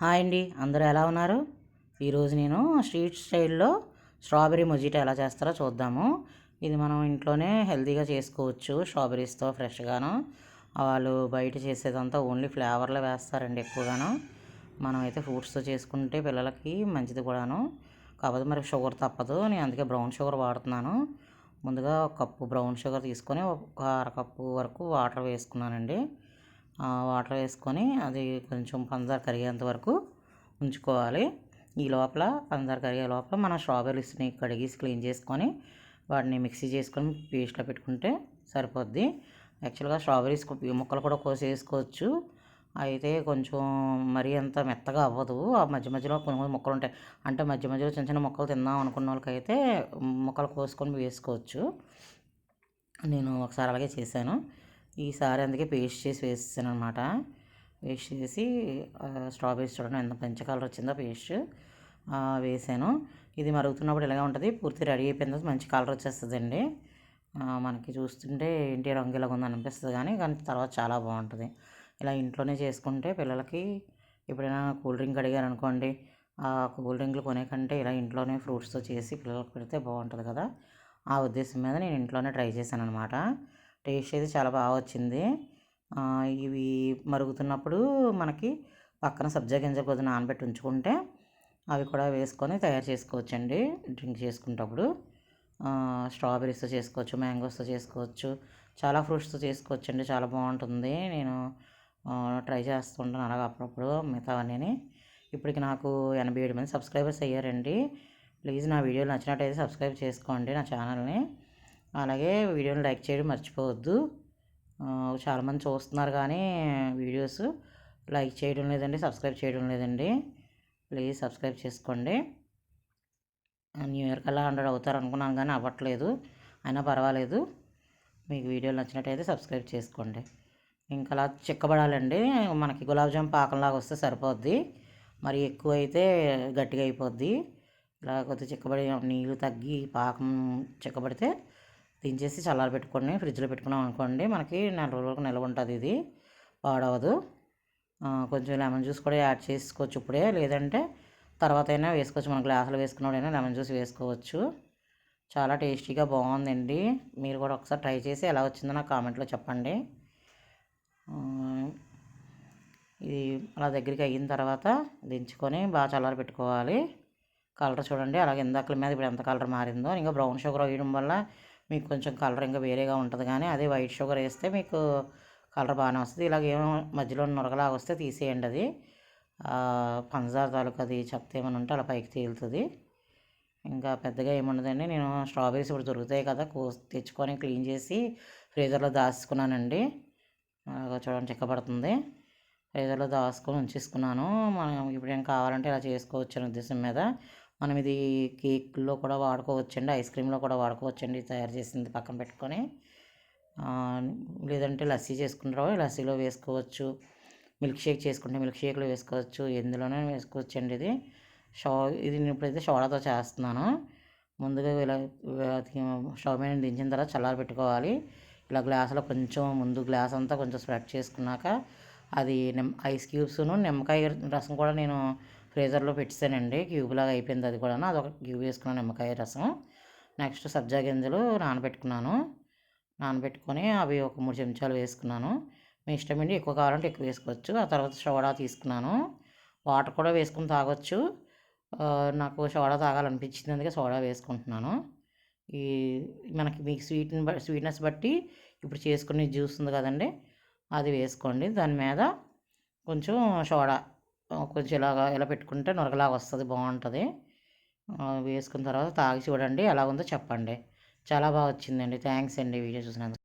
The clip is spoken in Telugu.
హాయ్ అండి. అందరూ ఎలా ఉన్నారు? ఈరోజు నేను స్ట్రీట్ స్టైల్లో స్ట్రాబెరీ మొజిటో ఎలా చేస్తారో చూద్దాము. ఇది మనం ఇంట్లోనే హెల్తీగా చేసుకోవచ్చు స్ట్రాబెరీస్తో ఫ్రెష్గాను. వాళ్ళు బయట చేసేదంతా ఓన్లీ ఫ్లేవర్లో వేస్తారండి ఎక్కువగాను. మనం అయితే ఫ్రూట్స్తో చేసుకుంటే పిల్లలకి మంచిది కూడాను. కాకపోతే మరి షుగర్ తప్పదు. నేను అందుకే బ్రౌన్ షుగర్ వాడుతున్నాను. ముందుగా ఒక కప్పు బ్రౌన్ షుగర్ తీసుకొని ఒక అరకప్పు వరకు వాటర్ వేసుకున్నానండి. వాటర్ వేసుకొని అది కొంచెం పంచదార కరిగేంత వరకు ఉంచుకోవాలి. ఈ లోపల పంచదార కరిగే లోపల మనం స్ట్రాబెర్రీస్ని కడిగేసి క్లీన్ చేసుకొని వాటిని మిక్సీ చేసుకొని పేస్ట్లో పెట్టుకుంటే సరిపోద్ది. యాక్చువల్గా స్ట్రాబెర్రీస్ ముక్కలు కూడా కోసి వేసుకోవచ్చు అయితే కొంచెం మరీ అంత మెత్తగా అవ్వదు. ఆ మధ్య మధ్యలో కొన్ని కొన్ని ముక్కలు ఉంటాయి. అంటే మధ్య మధ్యలో చిన్న చిన్న ముక్కలు తిందాం అనుకున్న వాళ్ళకైతే ముక్కలు కోసుకొని వేసుకోవచ్చు. నేను ఒకసారి అలాగే చేశాను. ఈసారి అందుకే పేస్ట్ చేసి వేసేసాను అనమాట పేస్ట్ చేసి స్ట్రాబెరీస్ చూడండి ఎంత మంచి కలర్ వచ్చిందో పేస్ట్. వేసాను. ఇది మరుగుతున్నప్పుడు ఇలాగే ఉంటుంది. పూర్తి రెడీ అయిపోయిన తర్వాత మంచి కలర్ వచ్చేస్తుందండి. మనకి చూస్తుంటే ఏంటి రంగు ఇలా ఉంది అనిపిస్తుంది కానీ కానీ తర్వాత చాలా బాగుంటుంది. ఇలా ఇంట్లోనే చేసుకుంటే పిల్లలకి ఎప్పుడైనా కూల్ డ్రింక్ అడిగారు అనుకోండి ఆ కూల్ డ్రింక్లు కొనే కంటే ఇలా ఇంట్లోనే ఫ్రూట్స్తో చేసి పిల్లలకు పెడితే బాగుంటుంది కదా. ఆ ఉద్దేశం మీద నేను ఇంట్లోనే ట్రై చేశాను అనమాట టేస్ట్ అయితే చాలా బాగా వచ్చింది. ఇవి మరుగుతున్నప్పుడు మనకి పక్కన సబ్జా గింజలు కొద్దిగా నానబెట్టి ఉంచుకుంటే అవి కూడా వేసుకొని తయారు చేసుకోవచ్చండి. డ్రింక్ చేసుకునేటప్పుడు. స్ట్రాబెరీస్తో చేసుకోవచ్చు మ్యాంగోస్తో చేసుకోవచ్చు చాలా ఫ్రూట్స్తో చేసుకోవచ్చండి. చాలా బాగుంటుంది. నేను ట్రై చేస్తుంటాను అలాగ అప్పుడప్పుడు మిగతావన్నీ ఇప్పటికి నాకు ఎనభై ఏడు మంది సబ్స్క్రైబర్స్ అయ్యారండి. ప్లీజ్ నా వీడియోలు నచ్చినట్టయితే సబ్స్క్రైబ్ చేసుకోండి నా ఛానల్ని. అలాగే వీడియోని లైక్ చేయడం మర్చిపోవద్దు. చాలామంది చూస్తున్నారు కానీ వీడియోస్ లైక్ చేయడం లేదండి సబ్స్క్రైబ్ చేయడం లేదండి. ప్లీజ్ సబ్స్క్రైబ్ చేసుకోండి. న్యూ ఇయర్ కల్లా హండ్రెడ్ అవుతారు అనుకున్నాను కానీ అవ్వట్లేదు. అయినా పర్వాలేదు. మీకు వీడియోలు నచ్చినట్టయితే సబ్స్క్రైబ్ చేసుకోండి. ఇంకా అలా చిక్కబడాలండి. మనకి గులాబ్ జామ్ పాకంలాగా వస్తే సరిపోద్ది. మరి ఎక్కువ అయితే గట్టిగా అయిపోద్ది. ఇలా కొద్దిగా చిక్కబడి నీళ్ళు తగ్గి పాకం చిక్కబడితే దించేసి చల్లారి పెట్టుకొని ఫ్రిడ్జ్లో పెట్టుకున్నాం అనుకోండి మనకి నెల రోజులకు నిల్వ ఉంటుంది ఇది. పాడవదు. కొంచెం లెమన్ జ్యూస్ కూడా యాడ్ చేసుకోవచ్చు ఇప్పుడే. లేదంటే తర్వాత అయినా వేసుకోవచ్చు. మన గ్లాసులు వేసుకున్నప్పుడైనా లెమన్ జ్యూస్ వేసుకోవచ్చు. చాలా టేస్టీగా బాగుందండి. మీరు కూడా ఒకసారి ట్రై చేసి ఎలా వచ్చిందో నాకు కామెంట్లో చెప్పండి. ఇది అలా దగ్గరికి అయిన తర్వాత దించుకొని బాగా చల్లారి పెట్టుకోవాలి. కలర్ చూడండి. అలాగే ఇందాకల మీద ఇప్పుడు ఎంత కలర్ మారిందో. ఇంకా బ్రౌన్ షుగర్ వేయడం వల్ల మీకు కొంచెం కలర్ ఇంకా వేరేగా ఉంటుంది కానీ అదే వైట్ షుగర్ వేస్తే మీకు కలర్ బాగానే వస్తుంది. ఇలాగ ఏమో మధ్యలో నొరగలాగా వస్తే తీసేయండి అది. పంచదార తాలూకు అది చెత్త ఏమైనా ఉంటే అలా పైకి తేలుతుంది. ఇంకా పెద్దగా ఏముండదండి. నేను స్ట్రాబెరీస్ ఇప్పుడు దొరుకుతాయి కదా కో తెచ్చుకొని క్లీన్ చేసి ఫ్రీజర్లో దాచుకున్నానండి. చూడండి చిక్కబడుతుంది ఫ్రీజర్లో దాచుకొని ఉంచేసుకున్నాను. మనం ఇప్పుడు ఏం కావాలంటే ఇలా చేసుకోవచ్చు అనే ఉద్దేశం మీద. మనం ఇది కేక్లో కూడా వాడుకోవచ్చండి ఐస్ క్రీమ్లో కూడా వాడుకోవచ్చండి తయారు చేసింది పక్కన పెట్టుకొని. లేదంటే లస్సీ చేసుకుంటారో లస్సీలో వేసుకోవచ్చు. మిల్క్ షేక్ చేసుకుంటే మిల్క్ షేక్లో వేసుకోవచ్చు ఎందులోనే వేసుకోవచ్చు అండి ఇది. షో ఇది నేను ఇప్పుడైతే షోడాతో చేస్తున్నాను. ముందుగా ఇలా స్టవ్ మీద దించిన తర్వాత చల్లారి పెట్టుకోవాలి. ఇలా గ్లాసులో కొంచెం ముందు గ్లాస్ అంతా కొంచెం స్ప్రెడ్ చేసుకున్నాక అది నిమ్ ఐస్ క్యూబ్స్ను నిమ్మకాయ రసం కూడా నేను ఫ్రీజర్లో పెట్టేశానండి క్యూబ్లాగా అయిపోయింది అది కూడా అదొక క్యూబ్ వేసుకున్నాను నిమ్మకాయ రసం. నెక్స్ట్ సబ్జా గింజలు నానబెట్టుకున్నాను. నానబెట్టుకొని అవి ఒక మూడు చెంచాలు వేసుకున్నాను. మీ ఇష్టమండి ఎక్కువ కావాలంటే ఎక్కువ వేసుకోవచ్చు. ఆ తర్వాత సోడా తీసుకున్నాను. వాటర్ కూడా వేసుకుని తాగొచ్చు. నాకు సోడా తాగాలనిపించింది అందుకే సోడా వేసుకుంటున్నాను. ఈ మనకి మీకు స్వీట్ని బట్టి స్వీట్నెస్ బట్టి ఇప్పుడు చేసుకునే జ్యూస్ ఉంది కదండి అది వేసుకోండి. దాని మీద కొంచెం సోడా కొంచెం ఇలాగా ఇలా పెట్టుకుంటే నొరగలాగా వస్తుంది బాగుంటుంది. వేసుకున్న తర్వాత తాగి చూడండి ఎలా ఉందో చెప్పండి. చాలా బాగా వచ్చిందండి. థ్యాంక్స్ అండి వీడియో చూసినందుకు.